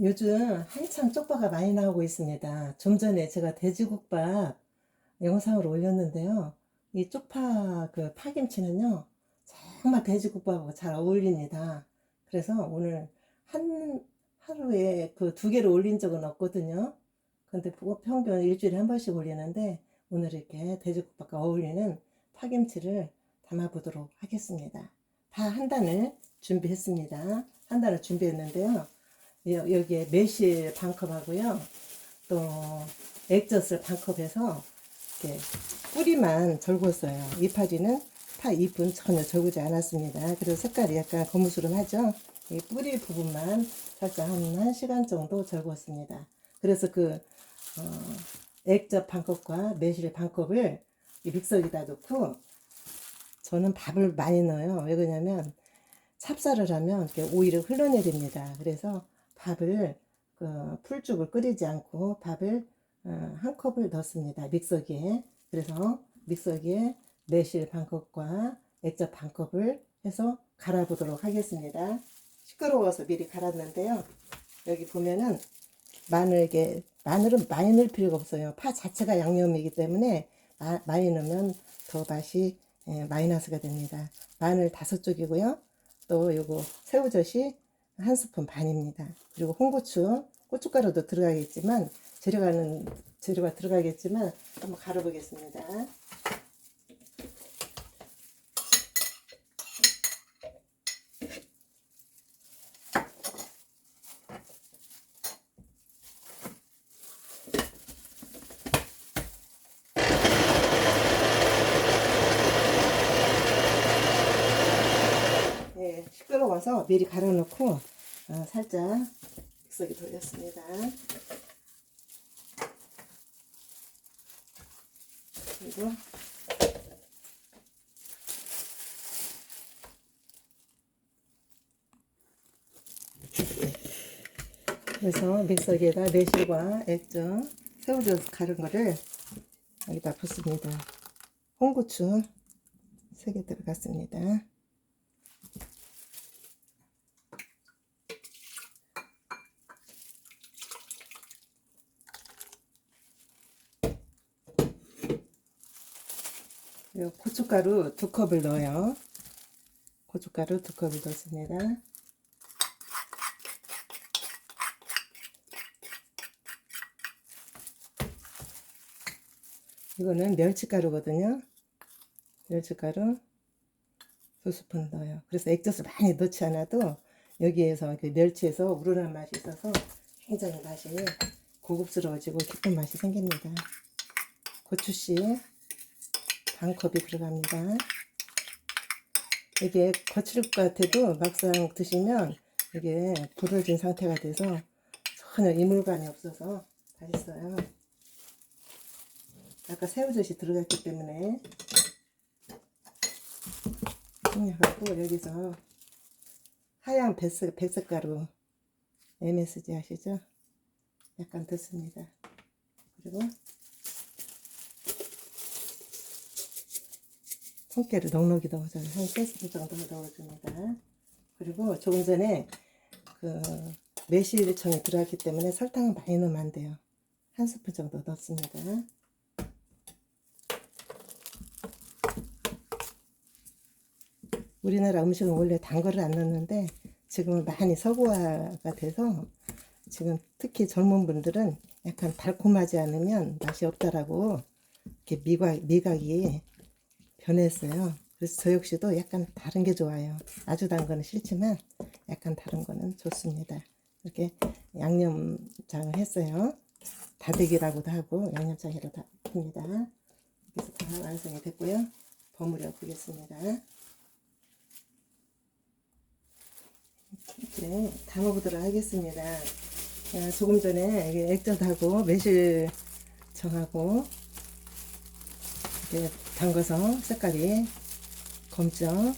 요즘 한참 쪽파가 많이 나오고 있습니다. 좀 전에 제가 돼지국밥 영상을 올렸는데요. 이 쪽파 그 파김치는요, 정말 돼지국밥하고 잘 어울립니다. 그래서 오늘 한 하루에 그 두 개를 올린 적은 없거든요. 근데 뭐 평균 일주일에 한 번씩 올리는데 오늘 이렇게 돼지국밥과 어울리는 파김치를 담아보도록 하겠습니다. 다 한 단을 준비했습니다. 한 단을 준비했는데요. 여- 여기에 매실 반컵하고요. 또 액젓을 반컵 해서 이렇게 뿌리만 절궜어요. 이파리는 파 잎은 전혀 절구지 않았습니다. 그래서 색깔이 약간 거무스름하죠. 이 뿌리 부분만 살짝 한 1시간 정도 절궜습니다. 그래서 그 어, 액젓 반컵과 매실 반컵을 이 믹서기에다 넣고 저는 밥을 많이 넣어요. 왜 그러냐면 찹쌀을 하면 이렇게 오일을 흘러내립니다. 그래서 밥을 그 풀죽을 끓이지 않고 밥을 어, 한 컵을 넣습니다. 믹서기에. 그래서 믹서기에 매실 반컵과 액젓 반컵을 해서 갈아보도록 하겠습니다. 시끄러워서 미리 갈았는데요. 여기 보면은 마늘게 마늘은 많이 넣을 필요가 없어요. 파 자체가 양념이기 때문에 마- 많이 넣으면 더 맛이 예, 마이너스가 됩니다. 마늘 다섯 쪽이고요. 또 요거 새우젓이 한 스푼 반입니다. 그리고 홍고추, 고춧가루도 들어가겠지만 재료가는 재료가 들어가겠지만 한번 갈아 보겠습니다. 예, 시끄러워서 미리 갈아놓고 어, 살짝 믹서기 돌렸습니다. 그리고 그래서 믹서기에다 매실과 액젓, 새우젓 갈은 거를 여기다 붓습니다. 홍고추 3개 들어갔습니다. 고춧가루 두 컵을 넣어요. 고춧가루 두 컵을 넣습니다. 이거는 멸치가루거든요. 멸치가루 두 스푼 넣어요. 그래서 액젓을 많이 넣지 않아도 여기에서 그 멸치에서 우러난 맛이 있어서 굉장히 맛이 고급스러워지고 깊은 맛이 생깁니다. 고추씨 반 컵이 들어갑니다. 이게 거칠 것 같아도 막상 드시면 이게 불을 진 상태가 돼서 전혀 이물감이 없어서 맛있어요. 아까 새우젓이 들어갔기 때문에 생략하고 여기서 하얀 백색, 백색가루 MSG 아시죠? 약간 넣습니다. 그리고 통깨를 넉넉히 넣어줘요. 한 3스푼 정도 넣어줍니다. 그리고 조금 전에 그 매실청이 들어갔기 때문에 설탕을 많이 넣으면 안 돼요. 한 스푼 정도 넣습니다. 우리나라 음식은 원래 단 거를 안 넣는데 지금은 많이 서구화가 돼서 지금 특히 젊은 분들은 약간 달콤하지 않으면 맛이 없다라고 이렇게 미각, 미각이 변했어요. 그래서 저 역시도 약간 다른 게 좋아요. 아주 단 거는 싫지만 약간 다른 거는 좋습니다. 이렇게 양념장을 했어요. 다대기라고도 하고 양념장이라고 합니다. 그래서 다 완성이 됐고요. 버무려 보겠습니다. 이제 담아보도록 하겠습니다. 자, 조금 전에 액젓하고 매실청하고 이렇게 담가서 색깔이 검죠.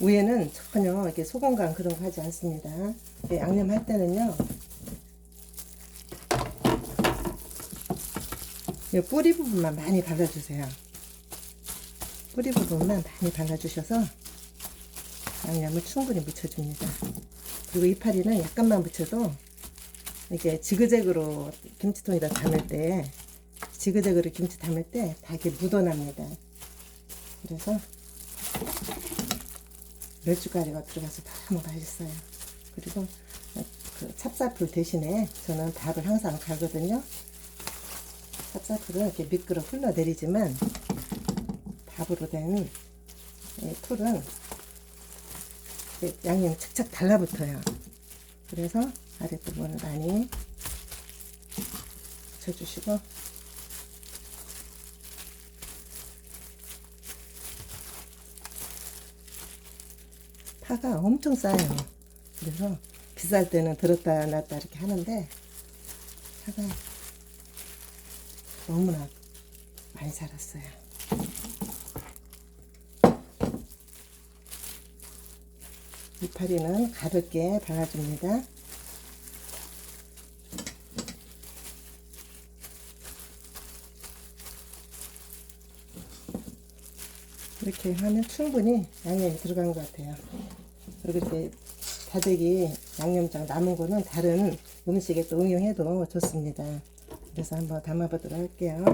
위에는 전혀 이렇게 소금 간 그런 거 하지 않습니다. 네, 양념 할 때는요. 이 뿌리 부분만 많이 발라주세요. 뿌리 부분만 많이 발라주셔서 양념을 충분히 묻혀줍니다. 그리고 이파리는 약간만 묻혀도 이게 지그재그로 김치통에다 담을 때 지그재그로 김치 담을 때 다 이렇게 묻어납니다. 그래서 멸치가루가 들어가서 너무 맛있어요. 그리고 그 찹쌀풀 대신에 저는 밥을 항상 갈거든요. 찹쌀풀은 이렇게 미끄러 흘러내리지만 밥으로 된이 풀은 양념이 착착 달라붙어요. 그래서 아랫부분을 많이 붙여주시고 파가 엄청 싸요. 그래서 비쌀 때는 들었다 놨다 이렇게 하는데 파가 너무나 많이 자랐어요. 이파리는 가볍게 발라줍니다. 이렇게 하면 충분히 양념이 들어간 것 같아요. 그리고 이렇게 다대기 양념장 남은 거는 다른 음식에 또 응용해도 좋습니다. 그래서 한번 담아보도록 할게요.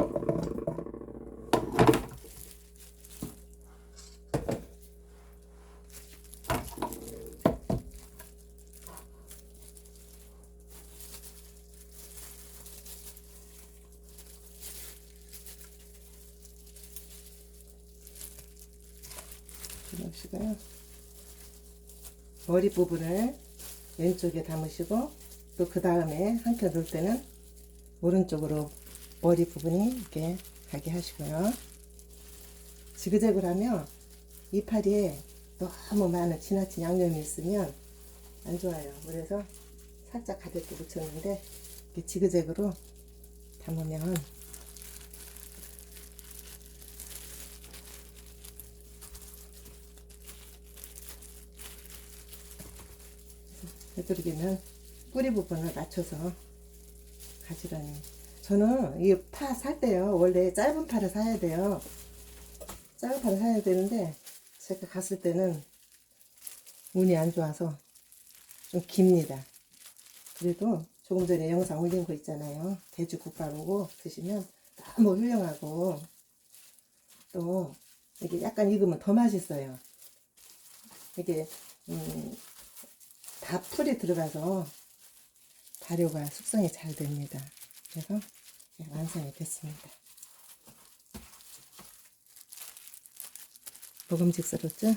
넣으시고요. 머리 부분을 왼쪽에 담으시고 또 그 다음에 한켜 놓을 때는 오른쪽으로 머리 부분이 이렇게 가게 하시고요. 지그재그로 하면 이파리에 너무 많은 지나친 양념이 있으면 안 좋아요. 그래서 살짝 가볍게 묻혔는데 이렇게 지그재그로 담으면 되도록이면 뿌리 부분을 맞춰서 가지런히 저는 이 파 살 때요. 원래 짧은 파를 사야 돼요. 짧은 파를 사야 되는데 제가 갔을 때는 운이 안 좋아서 좀 깁니다. 그래도 조금 전에 영상 올린 거 있잖아요. 돼지국밥하고 드시면 너무 훌륭하고 또 이게 약간 익으면 더 맛있어요. 이게 음, 다 풀이 들어가서 발효가 숙성이 잘 됩니다. 그래서 이제 완성이 됐습니다. 먹음직스럽죠?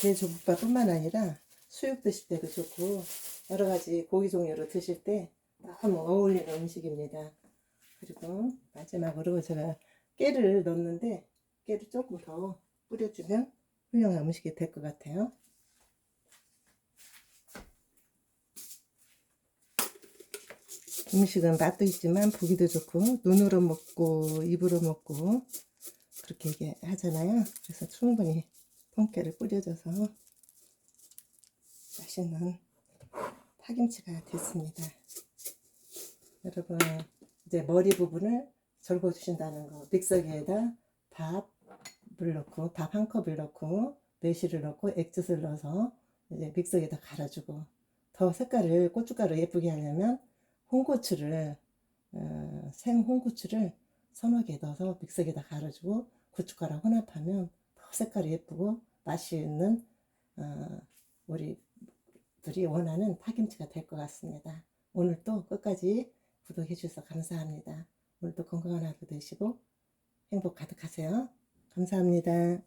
돼지국밥뿐만 아니라 수육 드실 때도 좋고 여러 가지 고기 종류로 드실 때 너무 어울리는 음식입니다. 그리고 마지막으로 제가 깨를 넣는데 깨를 조금 더 뿌려주면 훌륭한 음식이 될 것 같아요. 음식은 맛도 있지만 보기도 좋고 눈으로 먹고 입으로 먹고 그렇게 얘기하잖아요. 그래서 충분히 통깨를 뿌려줘서 맛있는 파김치가 됐습니다. 여러분 이제 머리 부분을 절궈 주신다는 거 믹서기에다 밥 을 넣고 밥 한 컵을 넣고 매실을 넣고 액젓을 넣어서 이제 믹서기에다 갈아주고 더 색깔을 고춧가루 예쁘게 하려면 홍고추를 어, 생 홍고추를 서너 개 넣어서 믹서기에다 갈아주고 고춧가루 혼합하면 더 색깔이 예쁘고 맛이 있는 어, 우리들이 원하는 파김치가 될 것 같습니다. 오늘도 끝까지 구독해 주셔서 감사합니다. 오늘도 건강한 하루 되시고 행복 가득하세요. 감사합니다.